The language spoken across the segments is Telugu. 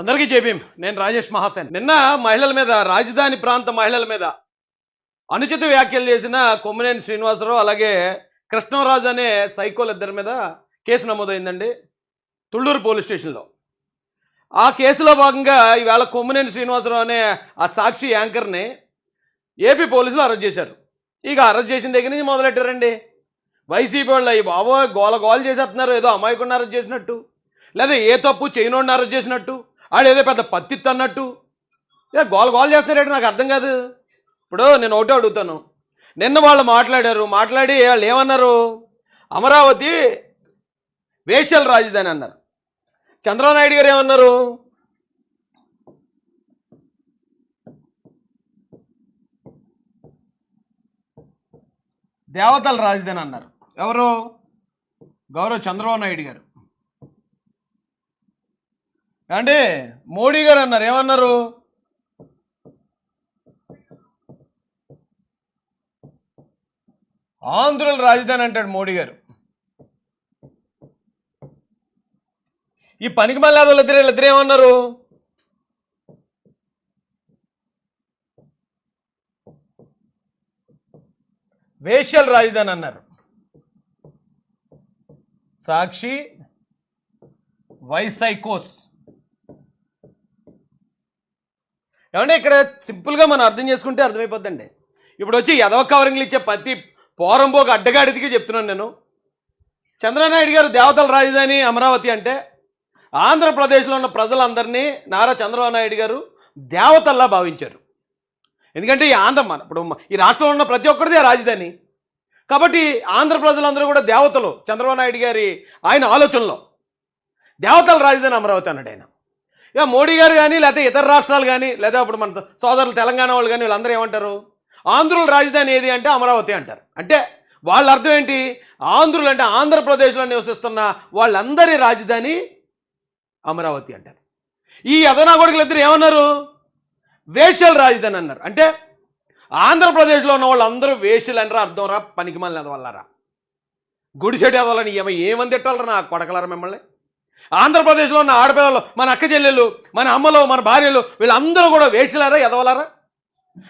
అందరికీ జేబీం నేను రాజేష్ మహాసేన్. నిన్న మహిళల మీద రాజధాని ప్రాంత మహిళల మీద అనుచిత వ్యాఖ్యలు చేసిన కొమ్మినేని శ్రీనివాసరావు అలాగే కృష్ణరాజు అనే సైకోల ఇద్దరి మీద కేసు నమోదైందండి తుళ్ళూరు పోలీస్ స్టేషన్లో. ఆ కేసులో భాగంగా ఈవేళ కొమ్మినేని శ్రీనివాసరావు అనే ఆ సాక్షి యాంకర్ని ఏపీ పోలీసులు అరెస్ట్ చేశారు. ఇక అరెస్ట్ చేసిన దగ్గర నుంచి మొదలెట్టారండి? వైసీపీ వాళ్ళు అయ్యి బాబో గోల గోల చేసేస్తున్నారు. ఏదో అమాయకుండా అరెస్ట్ చేసినట్టు. లేదా ఏ తప్పు చేయనోడిని అరెస్ట్ చేసినట్టు. ఆడేదో ఏదో పెద్ద పత్తిత్తు అన్నట్టు. ఏ గోల గోల చేస్తున్నారేంటి? నాకు అర్థం కాదు. ఇప్పుడు నేను ఒకటే అడుగుతాను. నిన్న వాళ్ళు మాట్లాడారు. మాట్లాడి వాళ్ళు ఏమన్నారు? అమరావతి వేశ్యల రాజధాని అన్నారు. చంద్రబాబు నాయుడు గారు ఏమన్నారు? దేవతల రాజధాని అన్నారు. ఎవరు? గౌరవ్ చంద్రబాబు నాయుడు గారు. అంటే మోడీ గారు అన్నారు ఏమన్నారు? ఆంధ్రుల రాజధాని అంటాడు మోడీ గారు. ఈ పనికి మళ్ళీ వాళ్ళిద్దరు వీళ్ళిద్దరు ఏమన్నారు? వేశ్యల రాజధాని అన్నారు. సాక్షి వైసైకోస్. ఏమంటే ఇక్కడ సింపుల్గా మనం అర్థం చేసుకుంటే అర్థమైపోద్దండి. ఇప్పుడు వచ్చి ఎదవ కవరింగ్లు ఇచ్చే ప్రతి పోరంబోకు అడ్డగాడిదికి చెప్తున్నాను నేను. చంద్రనాయుడు గారు దేవతల రాజధాని అమరావతి అంటే ఆంధ్రప్రదేశ్లో ఉన్న ప్రజలందరినీ నారా చంద్రబాబు నాయుడు గారు దేవతల్లా భావించారు. ఎందుకంటే ఈ ఆంధ్ర మన ఇప్పుడు ఈ రాష్ట్రంలో ఉన్న ప్రతి ఒక్కరిదే రాజధాని. కాబట్టి ఆంధ్ర ప్రజలందరూ కూడా దేవతలు చంద్రబాబు నాయుడు గారి ఆయన ఆలోచనలో. దేవతల రాజధాని అమరావతి అన్నాడు ఆయన. ఇక మోడీ గారు కానీ లేకపోతే ఇతర రాష్ట్రాలు కానీ లేదా అప్పుడు మన సోదరులు తెలంగాణ వాళ్ళు కానీ వీళ్ళందరూ ఏమంటారు? ఆంధ్రుల రాజధాని ఏది అంటే అమరావతి అంటారు. అంటే వాళ్ళ అర్థం ఏంటి? ఆంధ్రులు అంటే ఆంధ్రప్రదేశ్లో నివసిస్తున్న వాళ్ళందరి రాజధాని అమరావతి అంటారు. ఈ అదనా కొడుకులు ఇద్దరు ఏమన్నారు? వేశ్యల రాజధాని అన్నారు. అంటే ఆంధ్రప్రదేశ్లో ఉన్న వాళ్ళందరూ వేశ్యలు అనరా అర్థం రా పనికి మళ్ళీ వల్లరా గుడిసెడి అదవాలని ఏమ ఏమని తిట్టాలరా నా కొడకలరా మిమ్మల్ని? ఆంధ్రప్రదేశ్లో ఉన్న ఆడపిల్లలు మన అక్క చెల్లెళ్ళు మన అమ్మలు మన భార్యలు వీళ్ళందరూ కూడా వేషలారా ఎదవలారా?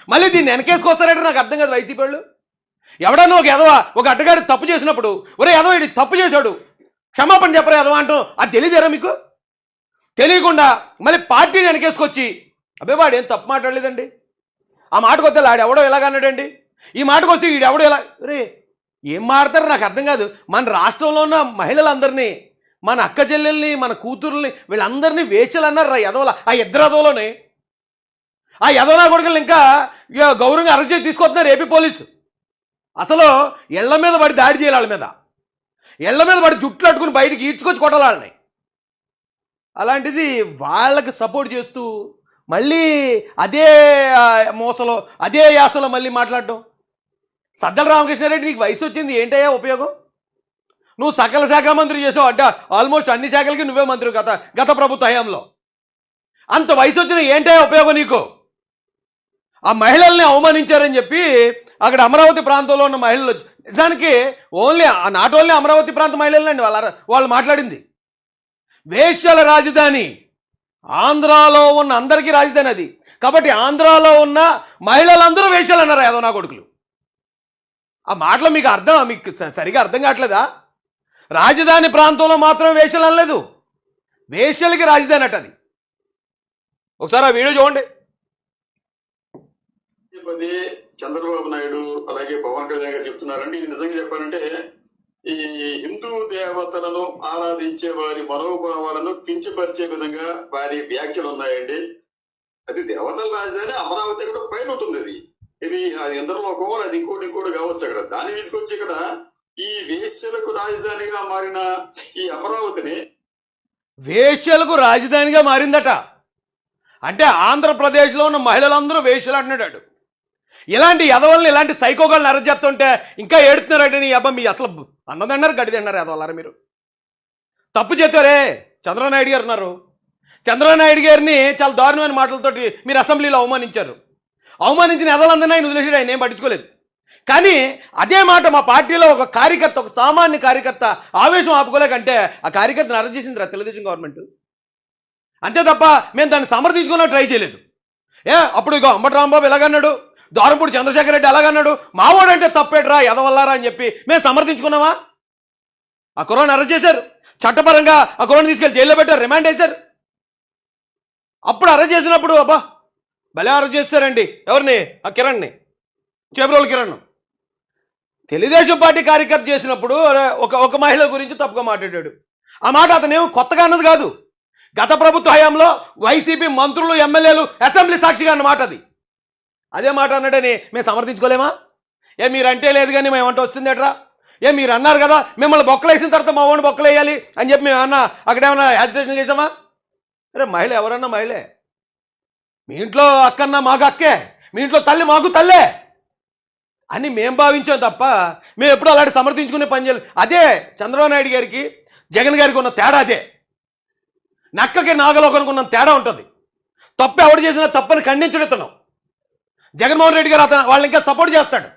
మళ్ళీ దీన్ని వెనకేసుకొస్తారంటే? నాకు అర్థం కాదు వైసీపీ వాళ్ళు. ఎవడన్నా ఒక ఎదవ ఒక అడ్డగాడు తప్పు చేసినప్పుడు ఒరే ఎదవ ఇది తప్పు చేశాడు క్షమాపణ చెప్పరా ఎదవ అంటూ అది తెలియదేరా మీకు? తెలియకుండా మళ్ళీ పార్టీని వెనకేసుకొచ్చి అబ్బాయి వాడు ఏం తప్పు మాట్లాడలేదండి. ఆ మాటకు వస్తే ఆడెవడో ఎవడో ఎలాగన్నాడండి ఈ మాటకు వస్తే వీడెవడో ఎవడో ఎలా రే ఏం మాడతారో నాకు అర్థం కాదు. మన రాష్ట్రంలో ఉన్న మహిళలందరినీ మన అక్క చెల్లెల్ని మన కూతుర్ని వీళ్ళందరినీ వేషలు అన్నారు రా ఎదవల ఆ ఇద్దరు అదవలోనే ఆ ఎదవనా కొడుకులు ఇంకా గౌరవంగా అరెస్ట్ చేసి తీసుకొస్తున్నారు ఏపీ పోలీసు. అసలు ఇళ్ళ మీద పడి దాడి చేయాలి వాళ్ళ మీద. ఇళ్ళ మీద పడి జుట్లు అట్టుకుని బయటికి ఈడ్చుకొచ్చి కొట్టాలి వాళ్ళని. అలాంటిది వాళ్ళకి సపోర్ట్ చేస్తూ మళ్ళీ అదే మోసలో అదే యాసలో మళ్ళీ మాట్లాడడం. సద్దల రామకృష్ణారెడ్డి నీకు వయసు వచ్చింది ఏంటయ్యా ఉపయోగం? నువ్వు సకల శాఖ మంత్రి చేసావు అడ్డ ఆల్మోస్ట్ అన్ని శాఖలకి నువ్వే మంత్రి గత గత ప్రభుత్వ హయాంలో. అంత వయసు వచ్చిన ఏంటే ఉపయోగం నీకు? ఆ మహిళల్ని అవమానించారని చెప్పి అక్కడ అమరావతి ప్రాంతంలో ఉన్న మహిళలు నిజానికి ఓన్లీ నాట్ ఓన్లీ అమరావతి ప్రాంత మహిళలండి వాళ్ళ వాళ్ళు మాట్లాడింది. వేశ్యల రాజధాని ఆంధ్రాలో ఉన్న అందరికీ రాజధాని అది. కాబట్టి ఆంధ్రాలో ఉన్న మహిళలందరూ వేశ్యలు అన్నారు ఏదో నా కొడుకులు ఆ మాటలో మీకు అర్థం మీకు సరిగా అర్థం కావట్లేదా? రాజధాని ప్రాంతంలో మాత్రం వేషలు అనలేదు. వేషలకి రాజధాని అట అది. ఒకసారి ఆ వీడియో చూడండి. చంద్రబాబు నాయుడు అలాగే పవన్ కళ్యాణ్ గారు చెప్తున్నారండి. ఇది నిజంగా చెప్పాలంటే ఈ హిందూ దేవతలను ఆరాధించే వారి మనోభావాలను కించపరిచే విధంగా వారి వ్యాఖ్యలు ఉన్నాయండి. అది దేవతల రాజధాని అమరావతి కూడా పైన ఉంటుంది అది. ఇది అది ఇంద్రలోకం అది ఇంకోటి ఇంకోటి కావచ్చు అక్కడ. దాన్ని తీసుకొచ్చి ఇక్కడ ఈ వేశ్యలకు రాజధానిగా మారిన ఈ అమరావతిని వేశ్యలకు రాజధానిగా మారిందట. అంటే ఆంధ్రప్రదేశ్లో ఉన్న మహిళలందరూ వేశ్యలు అంటున్నాడు. ఇలాంటి ఎదవల్ని ఇలాంటి సైకోగాళ్ళని అరచేస్తుంటే ఇంకా ఏడుతున్నారంటే నీ అబ్బా మీ అసలు అన్నదన్నారు గడిదన్నారు ఎదవలారా మీరు. తప్పు చేస్తారే చంద్రనాయుడు నాయుడు గారు ఉన్నారు. చంద్రనాయుడు నాయుడు గారిని చాలా దారుణమైన మాటలతోటి మీరు అసెంబ్లీలో అవమానించారు. అవమానించిన ఎదలందరినీ ఆయన వదిలేసాడు ఆయన ఏం పట్టించుకోలేదు. కానీ అదే మాట మా పార్టీలో ఒక కార్యకర్త ఒక సామాన్య కార్యకర్త ఆవేశం ఆపుకోలేకంటే ఆ కార్యకర్తను అరెస్ట్ చేసింది రా తెలుగుదేశం గవర్నమెంట్. అంతే తప్ప మేము దాన్ని సమర్థించుకున్నా ట్రై చేయలేదు. ఏ అప్పుడు ఇగో అంబటి రాంబాబు ఎలాగన్నాడు? దారంపూడి చంద్రశేఖర్ రెడ్డి ఎలాగన్నాడు? మావాడంటే తప్పేట్రా ఎదవల్లారా అని చెప్పి మేము సమర్థించుకున్నామా? ఆ కుర్రాన్ని అరెస్ట్ చేశారు. చట్టపరంగా ఆ కుర్రాన్ని తీసుకెళ్ళి జైల్లో పెట్టారు రిమాండ్ చేశారు అప్పుడు అరెస్ట్ చేసినప్పుడు అబ్బా భలే అరెస్ట్ చేస్తారండి. ఎవరిని? ఆ కిరణ్ని. చేబ్రోల్ కిరణ్ తెలుగుదేశం పార్టీ కార్యకర్త చేసినప్పుడు ఒక ఒక మహిళ గురించి తప్పుగా మాట్లాడాడు. ఆ మాట అతనేం కొత్తగా అన్నది కాదు. గత ప్రభుత్వ హయాంలో వైసీపీ మంత్రులు ఎమ్మెల్యేలు అసెంబ్లీ సాక్షిగా అన్నమాట అది. అదే మాట అన్నాడని మేము సమర్థించుకోలేమా? ఏ మీరంటే లేదు కానీ మేము వంట వస్తుందేట్రా ఏ మీరు అన్నారు కదా మిమ్మల్ని బొక్కలు వేసిన తర్వాత మా ఓన్ బొక్కలు వేయాలి అని చెప్పి మేము అన్న అక్కడ ఏమన్నా యాజిటేషన్ చేసామా అరే మహిళ ఎవరన్నా మహిళే? మీ ఇంట్లో అక్కన్నా మాకు అక్కే. మీ ఇంట్లో తల్లి మాకు తల్లే. అని మేము భావించాం తప్ప మేము ఎప్పుడు అలాంటి సమర్థించుకునే పని చేయలేదు. అదే చంద్రబాబు నాయుడు గారికి జగన్ గారికి ఉన్న తేడా అదే. నక్కకి నాగలోకానికి ఉన్న తేడా ఉంటుంది. తప్పు ఎవడు చేసినా తప్పని ఖండించడెత్తున్నాం జగన్మోహన్ రెడ్డి గారు అతను వాళ్ళని ఇంకా సపోర్ట్ చేస్తాడు.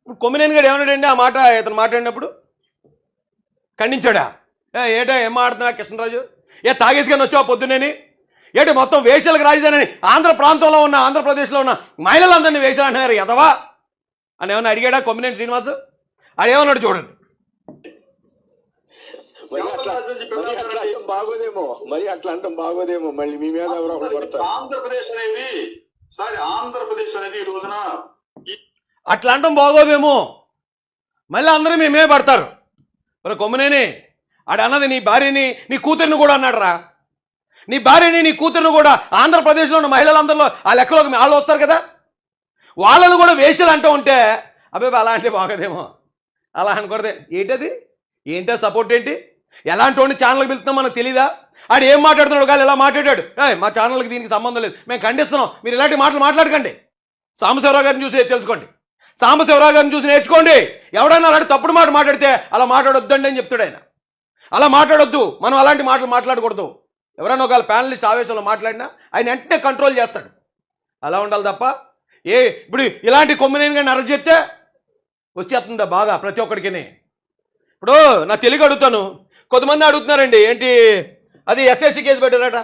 ఇప్పుడు కొమ్మినేని గారు ఏమన్నాడండి? ఆ మాట ఇతను మాట్లాడినప్పుడు ఖండించాడా? ఏ ఏటా ఏం మాడుతున్నా కృష్ణరాజు? ఏ తాగేసి కానీ వచ్చావా పొద్దునేని ఏంటి మొత్తం వేషాలకు రాజధాని ఆంధ్ర ప్రాంతంలో ఉన్న ఆంధ్రప్రదేశ్లో ఉన్న మహిళలందరినీ వేషాలు అంటున్నారు ఎదవా అని ఏమన్నా అడిగాడా కొమ్మినేని శ్రీనివాస్? చూడండి. మరి అట్లా అంటాం బాగోదేమో. మరి అట్లా అంటాం బాగోదేమో. మళ్ళీ మీ మీద ఎవరో పడతారు. ఆంధ్రప్రదేశ్ అనేది సారీ ఆంధ్రప్రదేశ్ అనేది ఈ రోజున అట్లా అంటాం బాగోదేమో. మళ్ళీ అందరూ మేమే పడతారు. మరి కొమ్మినేని ఆడు అన్నది నీ భార్యని నీ కూతురిని కూడా అన్నాడురా. నీ భార్యని నీ కూతురును కూడా ఆంధ్రప్రదేశ్లో ఉన్న మహిళలందరిలో ఆ లెక్కలోకి వాళ్ళు వస్తారు కదా? వాళ్ళను కూడా వేషలు అంటూ ఉంటే అబ్బాయి అలా అంటే బాగోదేమో. అలా అనకూడదే. ఏంటది? ఏంటో సపోర్ట్ ఏంటి? ఎలాంటి వాడిని ఛానల్కి వెళ్తున్నాం మనకు తెలీదా? ఆడు ఏం మాట్లాడుతున్నాడు? కానీ ఎలా మాట్లాడాడు. ఏయ్, మా ఛానల్కి దీనికి సంబంధం లేదు. మేము ఖండిస్తున్నాం. మీరు ఇలాంటి మాటలు మాట్లాడకండి. సాంబశివరావు గారిని చూసి తెలుసుకోండి. సాంబశివరావు గారిని చూసి నేర్చుకోండి. ఎవడన్నా అలాంటి తప్పుడు మాట మాట్లాడితే అలా మాట్లాడొద్దండి అని చెప్తాడు ఆయన. అలా మాట్లాడొద్దు. మనం అలాంటి మాటలు మాట్లాడకూడదు. ఎవరైనా ఒకవేళ ప్యానలిస్ట్ ఆవేశంలో మాట్లాడినా ఆయన వెంటనే కంట్రోల్ చేస్తాడు. అలా ఉండాలి తప్ప ఏ ఇప్పుడు ఇలాంటి కొమ్మినేని కానీ అరెస్ట్ చేస్తే వచ్చేస్తుందా బాధ ప్రతి ఒక్కడికిని? ఇప్పుడు నా తెలుగు అడుగుతాను. కొంతమంది అడుగుతున్నారండి ఏంటి అది ఎస్ఎస్టీ కేసు పెట్టారట.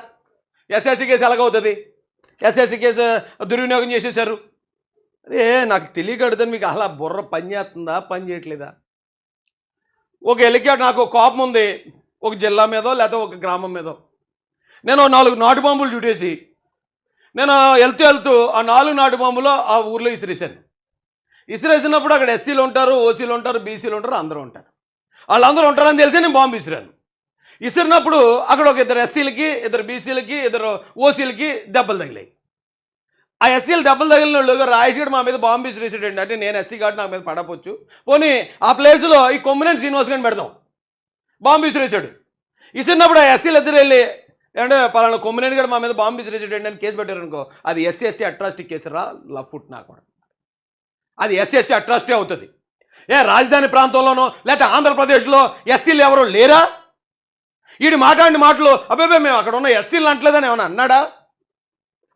ఎస్ఎస్టీ కేసు ఎలాగవుతుంది ఎస్ఎస్టీ కేసు దుర్వినియోగం చేసేసారు అరే నాకు తెలియక అడుగుతాను మీకు అలా బుర్ర పని చేస్తుందా పని చేయట్లేదా? ఒక ఎలికాడు నాకు ఒక కోపం ఉంది ఒక జిల్లా మీదో లేకపోతే ఒక గ్రామం మీదో. నేను నాలుగు నాటు బాంబులు చుట్టేసి నేను వెళ్తూ వెళ్తూ ఆ నాలుగు నాటు బాంబులో ఆ ఊర్లో ఇసిరేసాను ఇసిరేసినప్పుడు అక్కడ ఎస్సీలు ఉంటారు ఓసీలు ఉంటారు బీసీలు ఉంటారు అందరూ ఉంటారు. వాళ్ళందరూ ఉంటారని తెలిసి నేను బాంబు ఇసిరాను. విసిరినప్పుడు అక్కడ ఒక ఇద్దరు ఎస్సీలకి ఇద్దరు బీసీలకి ఇద్దరు ఓసీలకి దెబ్బలు తగిలాయి. ఆ ఎస్సీలు దెబ్బలు తగిలిన వాళ్ళు రాయసీడు మా మీద బాంబు విసిరేసాడండి అంటే నేను ఎస్సీ కాబట్టి నా మీద పడపోవచ్చు పోనీ ఆ ప్లేస్లో ఈ కొమ్మినేని శ్రీనివాస్ గారిని పెడదాం. బాంబు ఇసిరేసాడు విసిరినప్పుడు ఆ ఎస్సీలు ఇద్దరు వెళ్ళి అంటే పలానా కొమ్మినేని గారు మా మీద బాంబు విసిరేసేటండి అని కేసు పెట్టారనుకో అది ఎస్సీ ఎస్టీ అట్రాసిటీ కేసు రా లఫ్ట్ నాకు అది ఎస్సీ ఎస్టీ అట్రాసిటీ అవుతుంది. ఏ రాజధాని ప్రాంతంలోనో లేకపోతే ఆంధ్రప్రదేశ్లో ఎస్సీలు ఎవరో లేరా? వీడి మాట్లాడిన మాటలు అబ్బాయి మేము అక్కడ ఉన్న ఎస్సీలు అంటలేదని ఏమైనా అన్నాడా?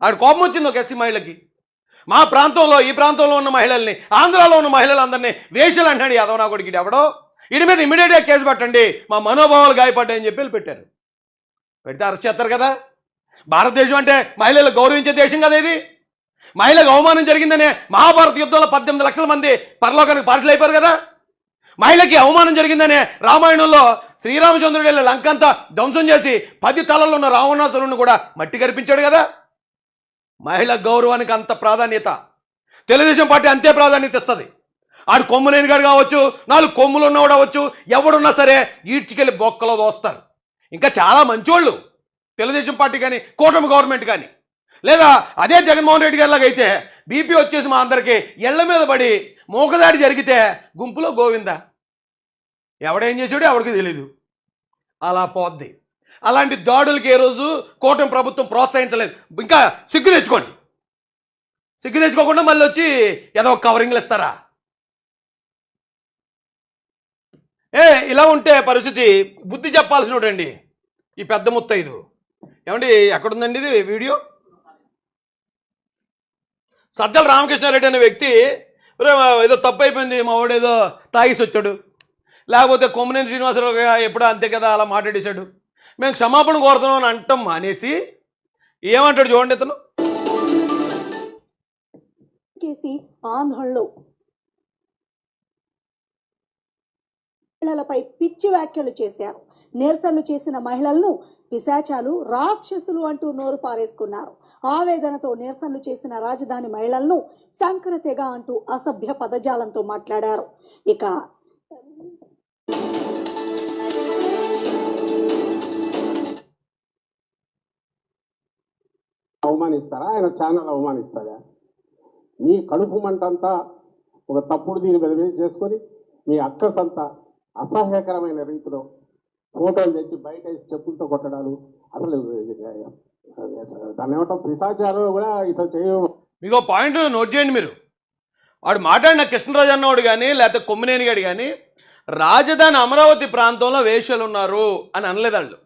ఆడు కోపం వచ్చింది ఒక ఎస్సీ మహిళకి. మా ప్రాంతంలో ఈ ప్రాంతంలో ఉన్న మహిళల్ని ఆంధ్రాలో ఉన్న మహిళలందరినీ వేషలు అంటాడు యాదవనా కొడుకు ఎవడో? వీడి మీద ఇమీడియట్గా కేసు పెట్టండి మా మనోభావాలు గాయపడ్డాయని చెప్పి పెట్టారు. పెడితే అరెస్ట్ చేస్తారు కదా? భారతదేశం అంటే మహిళలు గౌరవించే దేశం కదా ఇది? మహిళకు అవమానం జరిగిందనే మహాభారత యుద్ధంలో పద్దెనిమిది లక్షల మంది పరలోకానికి పార్సల్ కదా? మహిళకి అవమానం జరిగిందనే రామాయణంలో శ్రీరామచంద్రుడు వెళ్ళి లంకంతా ధ్వంసం చేసి పది తలల్లో ఉన్న రావణాసురుని కూడా మట్టి కనిపించాడు కదా? మహిళ గౌరవానికి అంత ప్రాధాన్యత. తెలుగుదేశం పార్టీ అంతే ప్రాధాన్యత ఇస్తుంది. ఆడు కొమ్ములేని గారు కావచ్చు నాలుగు కొమ్ములు ఉన్నవాడు అవ్వచ్చు ఎవడున్నా సరే ఈడ్చికెళ్ళి బొక్కలో దోస్తారు. ఇంకా చాలా మంచోళ్ళు. తెలుగుదేశం పార్టీ కానీ కూటమి గవర్నమెంట్ కానీ లేదా అదే జగన్మోహన్ రెడ్డి గారిలాగా అయితే బీపీ వచ్చేసి మా అందరికీ ఎళ్ళ మీద పడి మూకదాడి జరిగితే గుంపులో గోవింద. ఎవడేం చేసాడో ఎవడికి తెలీదు. అలా పోద్ది. అలాంటి దాడులకి ఏ రోజు కూటమి ప్రభుత్వం ప్రోత్సహించలేదు. ఇంకా సిగ్గు తెచ్చుకోండి. సిగ్గు తెచ్చుకోకుండా మళ్ళీ వచ్చి ఏదో కవరింగ్లు ఇస్తారా? ఏ ఇలా ఉంటే పరిస్థితి బుద్ధి చెప్పాల్సినోడండి. ఈ పెద్ద ముత్తైదు ఏమండి ఎక్కడుందండి ఇది వీడియో? సజ్జల రామకృష్ణారెడ్డి అనే వ్యక్తి ఏదో తప్పు అయిపోయింది మా వాడు ఏదో తాగేసి వచ్చాడు లేకపోతే కొమ్మనేని శ్రీనివాసరావు గా- ఎప్పుడో అంతే కదా అలా మాట్లాడేశాడు. మేము క్షమాపణ కోరుతున్నాం అని అంటాం మానేసి ఏమంటాడు చూడండి ఇతను. కేసి మహిళలపై పిచ్చి వ్యాఖ్యలు చేశారు. నిరసనలు చేసిన మహిళలను పిశాచాలు రాక్షసులు అంటూ నోరు పారేసుకున్నారు. ఆవేదనతో నిరసనలు చేసిన రాజధాని మహిళలను సంక్రతెగ అంటూ అసభ్య పదజాలంతో మాట్లాడారు. ఇక అవమానిస్తారా? ఆయన ఛానల్ అవమానిస్తారా మీ కడుపు మంటంతా ఒక తప్పుడు దీని మీద చేసుకొని మీ అక్కసంతా అసహ్యకరమైన రీతిలో ఫోటోలు తెచ్చి బయట చెప్పులతో కొట్టడాలు. అసలు దాన్ని ఏమంటాం? పిశాచారం కూడా ఇట్లా చేయ మీకు పాయింట్ నోట్ చేయండి మీరు. వాడు మాట్లాడిన కృష్ణరాజు అన్నవాడు కానీ లేకపోతే కొమ్మినేని గడి కానీ రాజధాని అమరావతి ప్రాంతంలో వేషలు ఉన్నారు అని అనలేదు వాళ్ళు.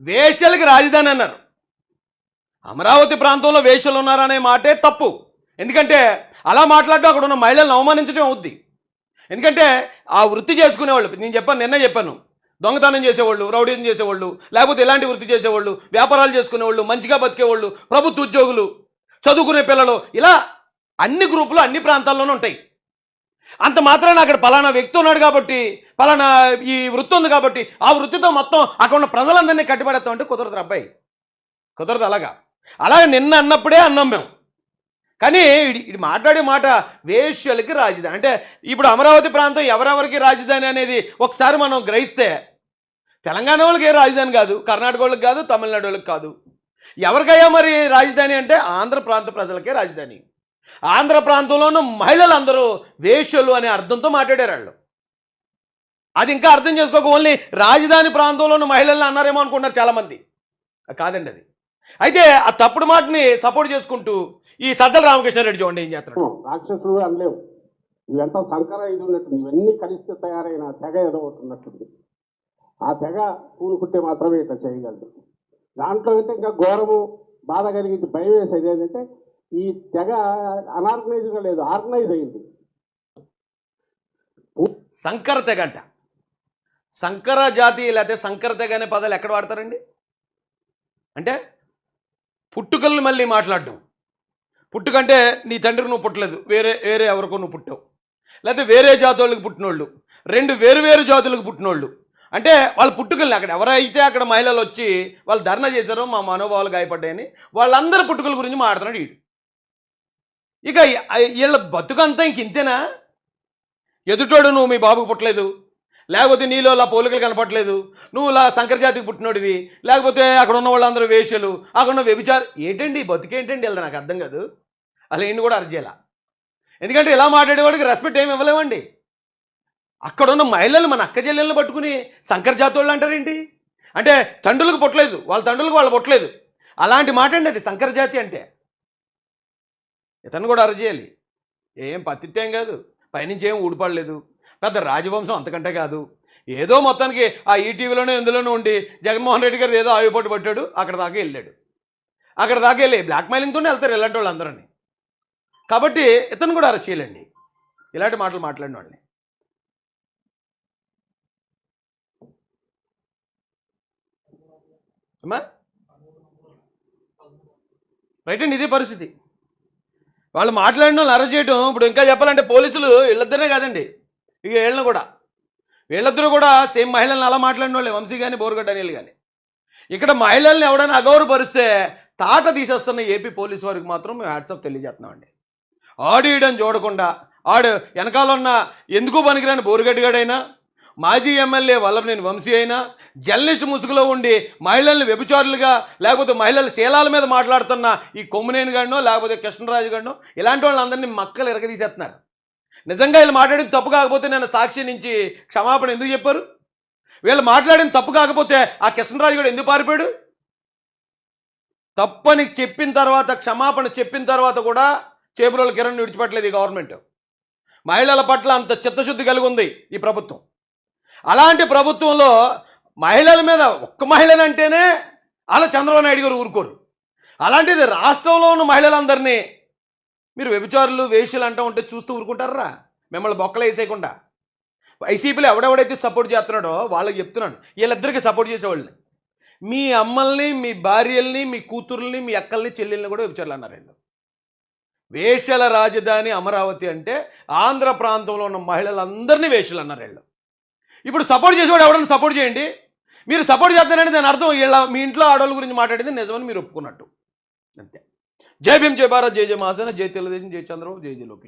వేషలకి రాజధాని అన్నారు. అమరావతి ప్రాంతంలో వేషలు ఉన్నారనే మాటే తప్పు. ఎందుకంటే అలా మాట్లాడటం అక్కడ ఉన్న మహిళలను అవమానించడం అవుద్ది. ఎందుకంటే ఆ వృత్తి చేసుకునేవాళ్ళు నేను చెప్పాను నిన్న చెప్పాను. దొంగతనం చేసేవాళ్ళు రౌడీజం చేసేవాళ్ళు లేకపోతే ఇలాంటి వృత్తి చేసేవాళ్ళు వ్యాపారాలు చేసుకునేవాళ్ళు మంచిగా బతికేవాళ్ళు ప్రభుత్వ ఉద్యోగులు చదువుకునే పిల్లలు ఇలా అన్ని గ్రూపులు అన్ని ప్రాంతాల్లోనూ ఉంటాయి. అంత మాత్రాన అక్కడ పలానా వ్యక్తి ఉన్నాడు కాబట్టి పలానా ఈ వృత్తి ఉంది కాబట్టి ఆ వృత్తితో మొత్తం అక్కడ ఉన్న ప్రజలందరినీ కట్టిపడేస్తాం కుదరదు అబ్బాయి. కుదరదు అలాగా. అలాగే నిన్న అన్నప్పుడే అన్నాం మేము. కానీ ఇది ఇది మాట్లాడే మాట వేశ్యలకి రాజధాని. అంటే ఇప్పుడు అమరావతి ప్రాంతం ఎవరెవరికి రాజధాని అనేది ఒకసారి మనం గ్రహిస్తే తెలంగాణ వాళ్ళకి ఏ రాజధాని కాదు కర్ణాటక వాళ్ళకి కాదు తమిళనాడు వాళ్ళకి కాదు. ఎవరికయ్యా మరి రాజధాని అంటే ఆంధ్ర ప్రాంత ప్రజలకే రాజధాని. ఆంధ్ర ప్రాంతంలోనూ మహిళలందరూ వేశ్యలు అనే అర్థంతో మాట్లాడారు వాళ్ళు. అది ఇంకా అర్థం చేసుకోక ఓన్లీ రాజధాని ప్రాంతంలోని మహిళలను అన్నారేమో అనుకుంటున్నారు చాలామంది. కాదండి అది. అయితే ఆ తప్పుడు మాటని సపోర్ట్ చేసుకుంటూ ఈ సజ్జల రామకృష్ణారెడ్డి చూడండి ఏం చేస్తున్నాడు. రాక్షసులు అనలేవు. ఇవంతా సంకర ఇది ఉన్నట్టు ఇవన్నీ కలిస్తే తయారైన తెగ ఏదో ఒకటి ఉన్నట్టుంది. ఆ తెగ పూనుకుంటే మాత్రమే ఇట్లా చేయగలదు. దాంట్లో అయితే ఇంకా ఘోరము బాధ కలిగించి భయం వేసేది ఏంటంటే ఈ తెగ అనార్గనైజ్గా లేదు ఆర్గనైజ్ అయింది. సంకర తెగ అంట. సంకర జాతి లేకపోతే సంకర తెగ అనే పదాలు ఎక్కడ వాడతారండి? అంటే పుట్టుకల్ని మళ్ళీ మాట్లాడడం. పుట్టుకంటే నీ తండ్రి నువ్వు పుట్టలేదు. వేరే వేరే ఎవరికో నువ్వు పుట్టావు. లేకపోతే వేరే జాతులకు పుట్టినోళ్ళు. రెండు వేరు వేరు జాతులకు పుట్టినోళ్ళు. అంటే వాళ్ళ పుట్టుకల్ని అక్కడ ఎవరైతే అక్కడ మహిళలు వచ్చి వాళ్ళు ధర్నా చేశారో మా మనోభావాలు గాయపడ్డాయని వాళ్ళందరి పుట్టుకల గురించి మాట్లాడుతున్నాడు వీడు ఇక వీళ్ళ బతుకంతా ఇంక ఇంతేనా? ఎదుటోడు నువ్వు మీ బాబుకు పుట్టలేదు. లేకపోతే నీలో అలా పోలికలు కనపట్లేదు నువ్వు ఇలా సంకరజాతికి పుట్టినోడివి. లేకపోతే అక్కడ ఉన్న వాళ్ళందరూ వేషలు అక్కడ ఉన్న వ్యభిచారు ఏంటండి బతికేంటండి బతుకేంటండి నాకు అర్థం కాదు. అసలు ఏంటి కూడా అర్జేలా ఎందుకంటే ఇలా మాట్లాడేవాడికి రెస్పెక్ట్ ఏమి ఇవ్వలేమండి. అక్కడ ఉన్న మహిళలు మన అక్క చెల్లెలను పట్టుకుని సంకరజాతి వాళ్ళు అంటారేంటి? అంటే తండ్రులకు పుట్టలేదు. వాళ్ళ తండ్రులకు వాళ్ళు పుట్టలేదు. అలాంటి మాట అండి అది సంకరజాతి అంటే. ఇతను కూడా అరచేయాలి. ఏం పత్తిత్తేం కాదు. పైనుంచి ఏం ఊడిపడలేదు. పెద్ద రాజవంశం అంతకంటే కాదు. ఏదో మొత్తానికి ఆ ఈటీవీలోనే ఎందులోనూ ఉండి జగన్మోహన్ రెడ్డి గారు ఏదో ఆయుపోటు పట్టాడు అక్కడ దాకా వెళ్ళాడు. అక్కడ దాకా వెళ్ళి బ్లాక్మెయిలింగ్తోనే వెళ్తారు ఇలాంటి వాళ్ళు కాబట్టి ఇతను కూడా అరెస్ట్ చేయాలండి ఇలాంటి మాటలు మాట్లాడిన వాళ్ళని అమ్మా? రైట్ అండి ఇదే పరిస్థితి. వాళ్ళు మాట్లాడిన వాళ్ళు అరెస్ట్ చేయడం ఇప్పుడు ఇంకా చెప్పాలంటే పోలీసులు వీళ్ళిద్దరే కాదండి. ఇక వీళ్ళని కూడా. వీళ్ళిద్దరూ కూడా సేమ్ మహిళల్ని అలా మాట్లాడిన వాళ్ళే వంశీ కానీ బోరుగడ్డ అనిల్ కానీ ఇక్కడ మహిళల్ని ఎవడైనా అగౌరవపరిస్తే తాట తీసేస్తున్న ఏపీ పోలీసు వారికి మాత్రం మేము హ్యాట్సప్ తెలియజేస్తున్నామండి. ఆడియడం చూడకుండా ఆడు వెనకాల ఉన్న ఎందుకు పనికిరాని బోరుగడ్డిగాడైనా మాజీ ఎమ్మెల్యే వల్లభనేని వంశీ అయినా జర్నలిస్ట్ ముసుగులో ఉండి మహిళల్ని వ్యభిచారులుగా లేకపోతే మహిళల శీలాల మీద మాట్లాడుతున్న ఈ కొమ్మునేని గాడినో లేకపోతే కృష్ణరాజు గాడినో ఇలాంటి వాళ్ళందరినీ మక్కలు ఇరగదీసేస్తున్నారు. నిజంగా వీళ్ళు మాట్లాడింది తప్పు కాకపోతే నేను సాక్షి నుంచి క్షమాపణ ఎందుకు చెప్పారు? వీళ్ళు మాట్లాడింది తప్పు కాకపోతే ఆ కృష్ణరాజు కూడా ఎందుకు పారిపోయాడు? తప్పని చెప్పిన తర్వాత క్షమాపణ చెప్పిన తర్వాత కూడా చేపల కిరణ్ విడిచిపెట్టలేదు ఈ గవర్నమెంట్. మహిళల పట్ల అంత చిత్తశుద్ధి కలిగి ఉంది ఈ ప్రభుత్వం. అలాంటి ప్రభుత్వంలో మహిళల మీద ఒక్క మహిళనంటేనే అలా చంద్రబాబు నాయుడు గారు ఊరుకోరు. అలాంటిది రాష్ట్రంలో ఉన్న మహిళలందరినీ మీరు వ్యభిచారులు వేష్యలు అంటూ ఉంటే చూస్తూ ఊరుకుంటారా? మిమ్మల్ని బొక్కలు వేసేయకుండా. వైసీపీలో ఎవడెవడైతే సపోర్ట్ చేస్తున్నాడో వాళ్ళకి చెప్తున్నాను. వీళ్ళిద్దరికి సపోర్ట్ చేసేవాళ్ళని. మీ అమ్మల్ని మీ భార్యల్ని మీ కూతుర్ని మీ అక్కల్ని చెల్లెల్ని కూడా వ్యభిచారులు అన్నారు వీళ్ళు. వేషల రాజధాని అమరావతి అంటే ఆంధ్ర ప్రాంతంలో ఉన్న మహిళలందరినీ వేషలు అన్నారు వీళ్ళు. ఇప్పుడు సపోర్ట్ చేసేవాడు ఎవడన్నా సపోర్ట్ చేయండి. మీరు సపోర్ట్ చేస్తారంటే దాని అర్థం. వీళ్ళ మీ ఇంట్లో ఆడవాళ్ళ గురించి మాట్లాడేది నిజమని మీరు ఒప్పుకున్నట్టు. అంతే. జై భీమ్ జై భారత్ జై జయ మహాసేన జై తెలుగుదేశం జై చంద్రబాబు జై జయ లోకేష్.